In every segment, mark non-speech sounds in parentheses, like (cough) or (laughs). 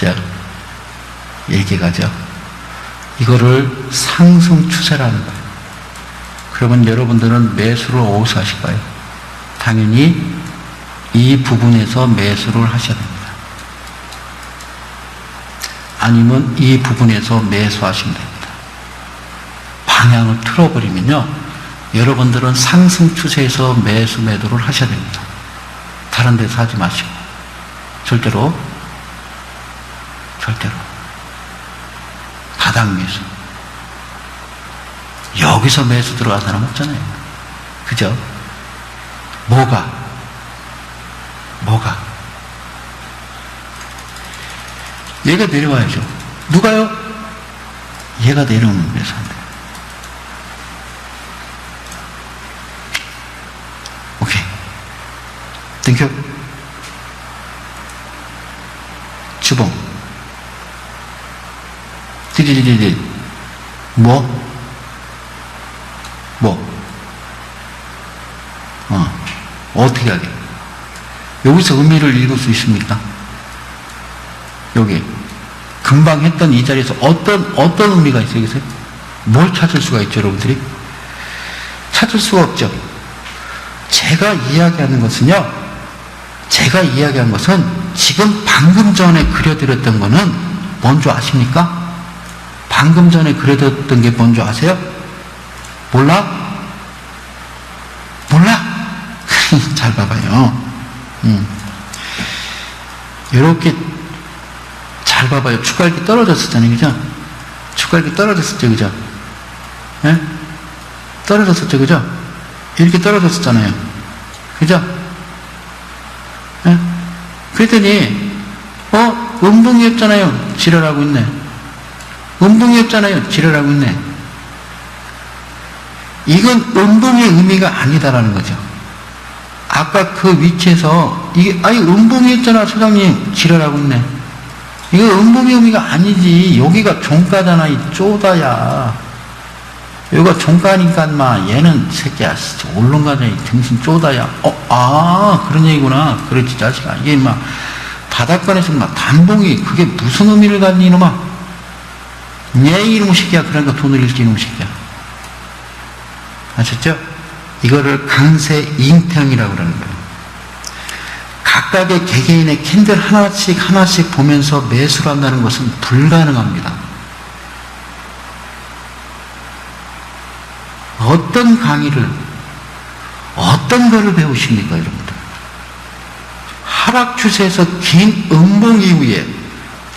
자, 이렇게 가죠. 이거를 상승 추세라는 거예요. 그러면 여러분들은 매수를 어디서 하실까요? 당연히 이 부분에서 매수를 하셔야 됩니다. 아니면 이 부분에서 매수하시면 됩니다. 방향을 틀어버리면요. 여러분들은 상승 추세에서 매수 매도를 하셔야 됩니다. 다른 데서 하지 마시고. 절대로, 절대로. 바닥 매수. 여기서 매수 들어간 사람 없잖아요. 그죠? 뭐가? 뭐가? 얘가 내려와야죠. 누가요? 얘가 내려오는 안 돼요. 오케이. 땡큐. 주봉. 디디디디디. 뭐? 뭐? 어. 어떻게 하게? 여기서 의미를 읽을 수 있습니까? 여기. 금방 했던 이 자리에서 어떤, 어떤 의미가 있어요? 뭘 찾을 수가 있죠, 여러분들이? 찾을 수가 없죠. 제가 이야기하는 것은요, 제가 이야기한 것은 지금 방금 전에 그려드렸던 거는 뭔지 아십니까? 방금 전에 그려드렸던 게 뭔지 아세요? 몰라? 몰라? (laughs) 잘 봐봐요. 음. 이렇게 잘 봐봐요. 축갈기 떨어졌었잖아요. 그죠? 축갈기 떨어졌었죠. 그죠? 예? 떨어졌었죠. 그죠? 이렇게 떨어졌었잖아요. 그죠? 예? 그랬더니, 어? 음봉이었잖아요. 지랄하고 있네. 음봉이었잖아요. 지랄하고 있네. 이건 음봉의 의미가 아니다라는 거죠. 아까 그 위치에서 이게 아니 음봉이었잖아 소장님 지랄하고 있네. 이거 음봉의 의미가 아니지. 여기가 종가잖아 이 쪼다야. 여기가 종가니까 마 얘는 새끼야 올른가냐 이 등신 쪼다야. 어, 아 그런 얘기구나. 그렇지 자식아. 이게 막 바닷가에서 막 단봉이 그게 무슨 의미를 갖니 이놈아. 얘 이놈 새끼야. 그러니까 돈을 잃지 이놈 새끼야. 아셨죠? 이거를 강세 잉태형이라고 그러는 거예요. 각각의 개개인의 캔들 하나씩 하나씩 보면서 매수를 한다는 것은 불가능합니다. 어떤 강의를, 어떤 거를 배우십니까, 여러분들? 하락 추세에서 긴 음봉 이후에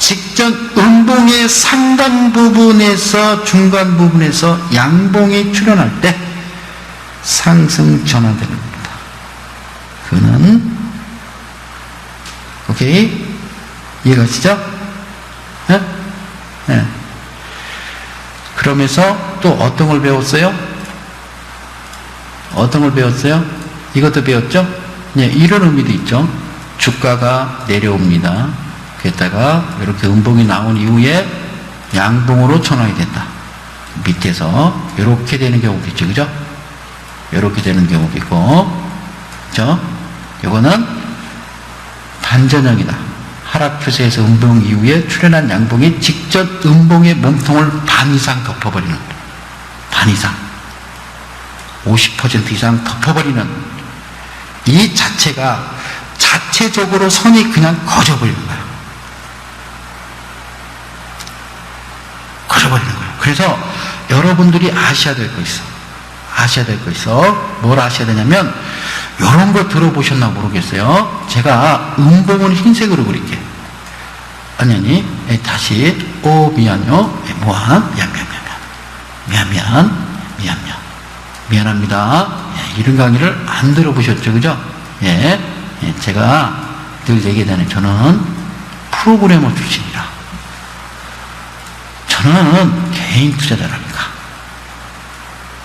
직전 음봉의 상단 부분에서 중간 부분에서 양봉이 출현할 때 상승 전환되는 겁니다. 그는 오케이 이해가시죠? 네? 네. 그러면서 또 어떤 걸 배웠어요? 어떤 걸 배웠어요? 이것도 배웠죠? 네, 이런 의미도 있죠. 주가가 내려옵니다. 그랬다가 이렇게 음봉이 나온 이후에 양봉으로 전환이 된다. 밑에서 이렇게 되는 경우가 있죠. 그죠? 이렇게 되는 경우도 있고, 그죠? 요거는 반전형이다. 하락 추세에서 음봉 이후에 출현한 양봉이 직접 음봉의 몸통을 반 이상 덮어버리는, 반 이상. 50% 이상 덮어버리는 이 자체가 자체적으로 선이 그냥 거져버리는 거예 요. 거져버리는 거예요. 그래서 여러분들이 아셔야 될 거 있어. 아셔야 될 거 있어. 뭘 아셔야 되냐면, 이런 거 들어보셨나 모르겠어요. 제가 음봉은 흰색으로 그릴게. 아니, 아니, 에, 다시, 오, 미안요. 에, 뭐한? 미안, 미안, 미안, 미안. 미안, 미안, 미안, 미안. 미안합니다. 예, 이런 강의를 안 들어보셨죠, 그죠? 예, 예 제가 늘 얘기하잖아요. 저는 프로그래머 출신 저는 개인 투자자랍니다.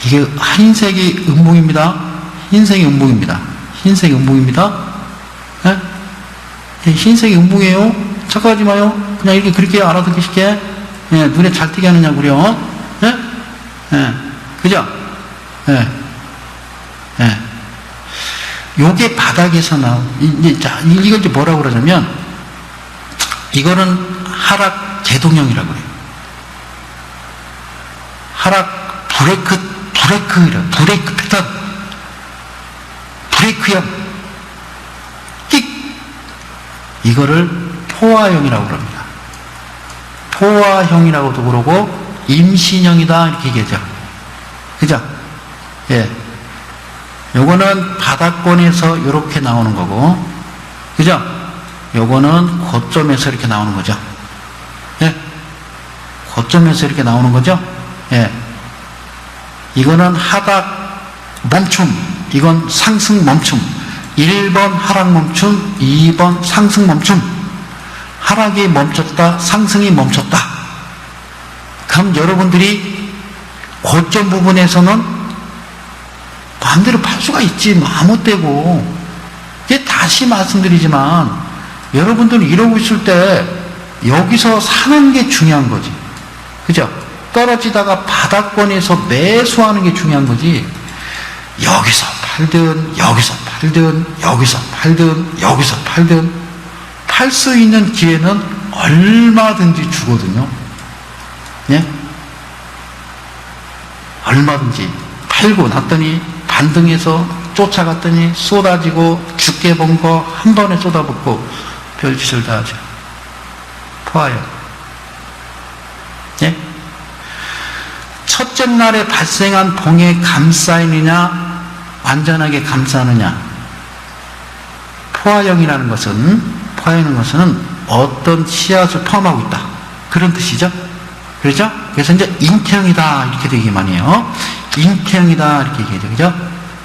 이게 흰색이 음봉입니다. 흰색이 음봉입니다. 흰색이 음봉입니다. 예? 예, 흰색이 음봉이에요. 착각하지 마요. 그냥 이렇게 그렇게 알아듣기 쉽게 예, 눈에 잘 띄게 하느냐고요. 예? 예. 그죠? 예. 예. 요게 바닥에서 나온, 이제, 자, 이걸 이제 뭐라고 그러냐면, 이거는 하락 제동형이라고 그래요. 하락 브레이크, 브레이크이라, 브레이크 패턴. 브레이크형. 띡! 이거를 포화형이라고 그럽니다. 포화형이라고도 그러고, 임신형이다, 이렇게 얘기하죠. 그죠? 예. 요거는 바닥권에서 이렇게 나오는 거고, 그죠? 요거는 고점에서 이렇게 나오는 거죠. 예. 고점에서 이렇게 나오는 거죠. 예. 이거는 하락 멈춤, 이건 상승 멈춤. 1번 하락 멈춤, 2번 상승 멈춤. 하락이 멈췄다, 상승이 멈췄다. 그럼 여러분들이 고점 부분에서는 마음대로 팔 수가 있지, 때고. 이게 다시 말씀드리지만, 여러분들은 이러고 있을 때, 여기서 사는 게 중요한 거지. 그죠? 떨어지다가 바닥권에서 매수하는 게 중요한 거지. 여기서 팔든, 여기서 팔든, 여기서 팔든, 여기서 팔든, 팔 수 있는 기회는 얼마든지 주거든요. 예? 얼마든지 팔고 났더니 반등해서 쫓아갔더니 쏟아지고 죽게 본 거 한 번에 쏟아붓고 별짓을 다 하죠. 포화요. 예? 첫째 날에 발생한 봉에 감싸이느냐, 완전하게 감싸느냐. 포화형이라는 것은, 포화형이라는 것은 어떤 씨앗을 포함하고 있다. 그런 뜻이죠. 그렇죠? 그래서 이제 잉태형이다. 이렇게 되기만 해요. 잉태형이다. 이렇게 얘기하죠. 그죠?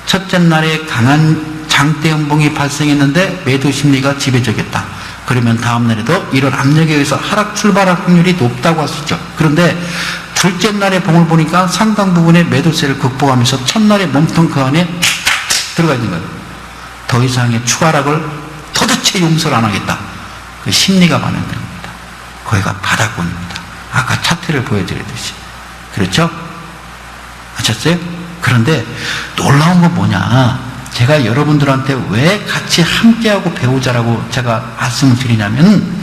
첫째 날에 강한 장대음봉이 발생했는데 매도 심리가 지배적이었다. 그러면 다음 날에도 이런 압력에 의해서 하락 출발할 확률이 높다고 할 수 있죠. 그런데 둘째 날의 봉을 보니까 상당 부분의 매도세를 극복하면서 첫날의 몸통 그 안에 들어가 있는 거예요. 더 이상의 추가락을 도대체 용서를 안 하겠다. 그 심리가 반영되는 겁니다. 거기가 바닥권입니다. 아까 차트를 보여드렸듯이. 그렇죠? 아셨어요? 그런데 놀라운 건 뭐냐. 제가 여러분들한테 왜 같이 함께하고 배우자라고 제가 말씀을 드리냐면,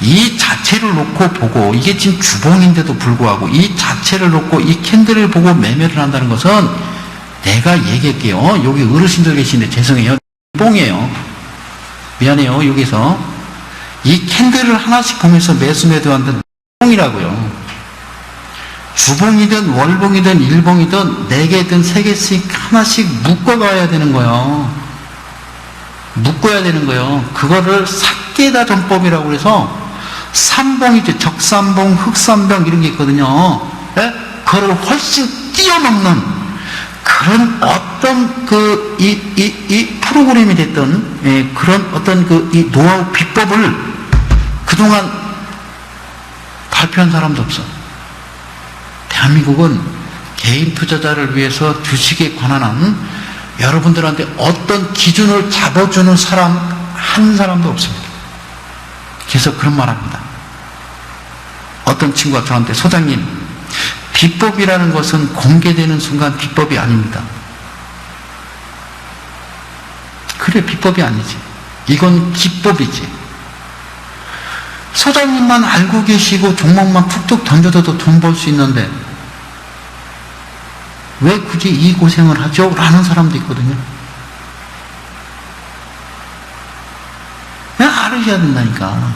이 자체를 놓고 보고, 이게 지금 주봉인데도 불구하고, 이 자체를 놓고 이 캔들을 보고 매매를 한다는 것은, 내가 얘기할게요. 여기 어르신들 계시는데 죄송해요. 뽕이에요. 미안해요. 여기서. 이 캔들을 하나씩 보면서 매수 매도한다는 뽕이라고요. 주봉이든 월봉이든 일봉이든 네 개든 세 개씩 하나씩 묶어가야 되는 거예요. 묶어야 되는 거예요. 그거를 삭개다 전법이라고 해서 삼봉이죠. 적삼봉, 흑삼봉 이런 게 있거든요. 예? 그거를 훨씬 뛰어넘는 그런 어떤 그, 이, 이, 이 프로그램이 됐던, 예, 그런 어떤 그, 이 노하우 비법을 그동안 발표한 사람도 없어. 대한민국은 개인 투자자를 위해서 주식에 관한 한 여러분들한테 어떤 기준을 잡아주는 사람 한 사람도 없습니다. 그래서 그런 말 합니다. 어떤 친구가 저한테 소장님, 비법이라는 것은 공개되는 순간 비법이 아닙니다. 그래, 비법이 아니지. 이건 기법이지. 소장님만 알고 계시고 종목만 툭툭 던져도 돈 벌 수 있는데 왜 굳이 이 고생을 하죠? 라는 사람도 있거든요. 알으셔야 된다니까.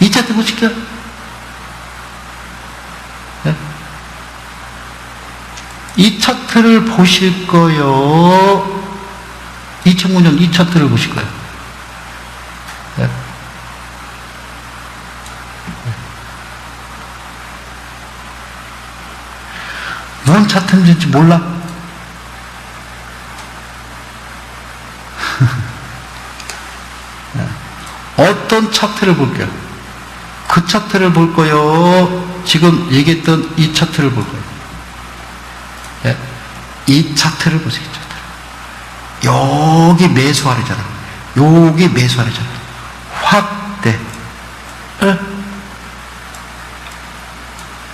2차 뜨고 시켜. 네? 이 차트를 보실 거요. 2009년 이 차트를 보실 거예요. 네? 뭔 차트인지 몰라? 어떤 차트를 볼게요? 그 차트를 볼 거요? 지금 얘기했던 이 차트를 볼 거예요? 예? 이 차트를 보세요. 여기 매수하래잖아. 여기 매수하래잖아. 확대. 예?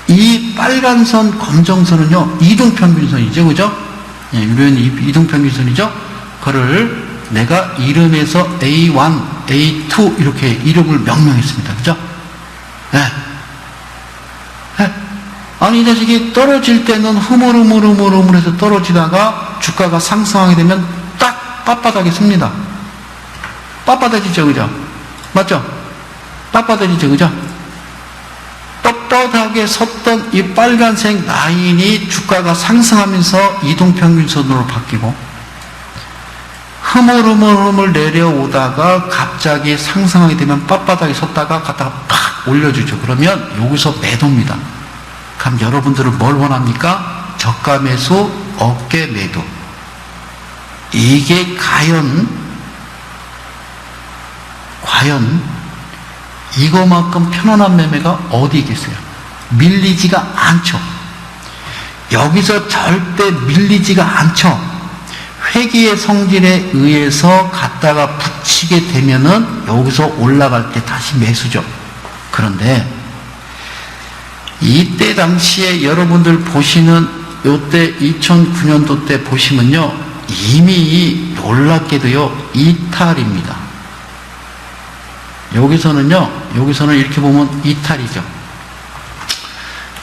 이 빨간 선, 검정 선은요, 이동평균선이죠, 그죠? 예, 유료는 이동평균선이죠? 그를 내가 이름에서 A1, A2 이렇게 이름을 명명했습니다. 그죠? 예. 예. 아니, 이 자식이 떨어질 때는 흐물흐물흐물흐물해서 떨어지다가 주가가 상승하게 되면 딱 빳빳하게 씁니다. 빳빳해지죠, 그죠? 맞죠? 빳빳해지죠, 그죠? 떳떳하게 섰던 이 빨간색 라인이 주가가 상승하면서 이동평균선으로 바뀌고 흐물흐물흐물 내려오다가 갑자기 상승하게 되면 빳빳하게 섰다가 갖다가 팍 올려주죠. 그러면 여기서 매도입니다. 그럼 여러분들은 뭘 원합니까? 매수, 어깨 매도. 이게 과연, 과연 이거만큼 편안한 매매가 어디 있겠어요? 밀리지가 않죠. 여기서 절대 밀리지가 않죠. 회기의 성질에 의해서 갖다가 붙이게 되면은 여기서 올라갈 때 다시 매수죠. 그런데 이때 당시에 여러분들 보시는 요때 2009년도 때 보시면요. 이미 놀랍게도요. 이탈입니다. 여기서는요. 여기서는 이렇게 보면 이탈이죠.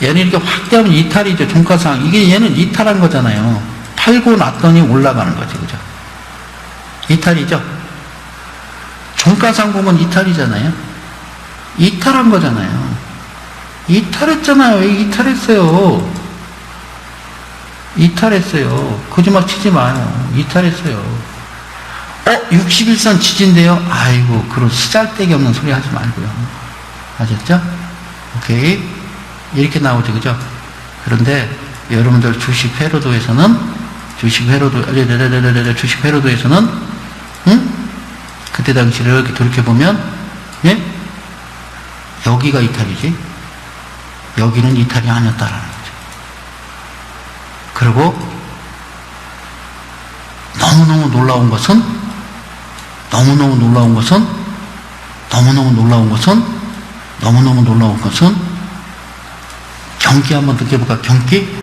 얘는 이렇게 확대하면 이탈이죠. 종가상. 이게 얘는 이탈한 거잖아요. 팔고 났더니 올라가는 거지. 그죠? 이탈이죠. 종가상 보면 이탈이잖아요. 이탈한 거잖아요. 이탈했잖아요. 이탈했어요. 이탈했어요. 거짓말 치지 마요. 이탈했어요. 어, 61선 지진데요? 아이고, 그런 쓰잘데기 없는 소리 하지 말고요. 아셨죠? 오케이. 이렇게 나오죠. 그죠? 그런데 여러분들 주식 회로도에서는 주식 회로도, 레레레레레 주식 회로도에서는, 응? 그때 당시를 이렇게 돌이켜보면, 예? 여기가 이탈이지. 여기는 이탈이 아니었다라는 거죠. 그리고 너무너무 놀라운 것은 너무너무 놀라운 것은 너무너무 놀라운 것은 너무너무 놀라운 것은 경기 한번 느껴볼까? 경기?